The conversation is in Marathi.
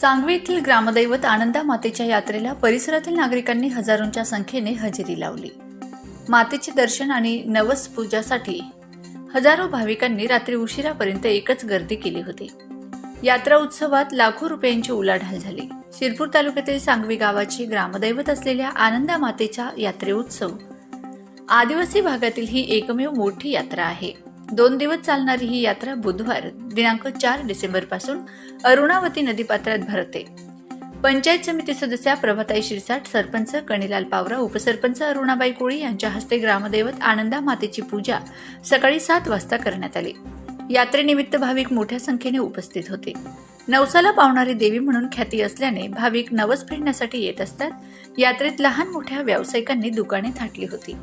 सांगवी येथील ग्रामदैवत आनंदा मातेच्या यात्रेला परिसरातील नागरिकांनी हजारोंच्या संख्येने हजेरी लावली. मातेचे दर्शन आणि नवस पूजासाठी हजारो भाविकांनी रात्री उशिरापर्यंत एकच गर्दी केली होती. यात्रा उत्सवात लाखो रुपयांची उलाढाल झाली. शिरपूर तालुक्यातील सांगवी गावाची ग्रामदैवत असलेल्या आनंदा मातेच्या यात्रे उत्सव आदिवासी भागातील ही एकमेव मोठी यात्रा आहे. दोन दिवस चालणारी ही यात्रा बुधवार दिनांक चार डिसेंबरपासून अरुणावती नदीपात्रात भरते. पंचायत समिती सदस्या प्रभाताई शिरसाट सरपंच कणिलाल पावरा उपसरपंच अरुणाबाई कोळी यांच्या हस्ते ग्रामदैवत आनंदा मातेची पूजा सकाळी सात वाजता करण्यात आली. यात्रेनिमित्त भाविक मोठ्या संख्येने उपस्थित होते. नवसाला पावणारी देवी म्हणून ख्याती असल्याने भाविक नवस फेडण्यासाठी येत असतात. यात्रेत लहान मोठ्या व्यावसायिकांनी दुकाने थाटली होती.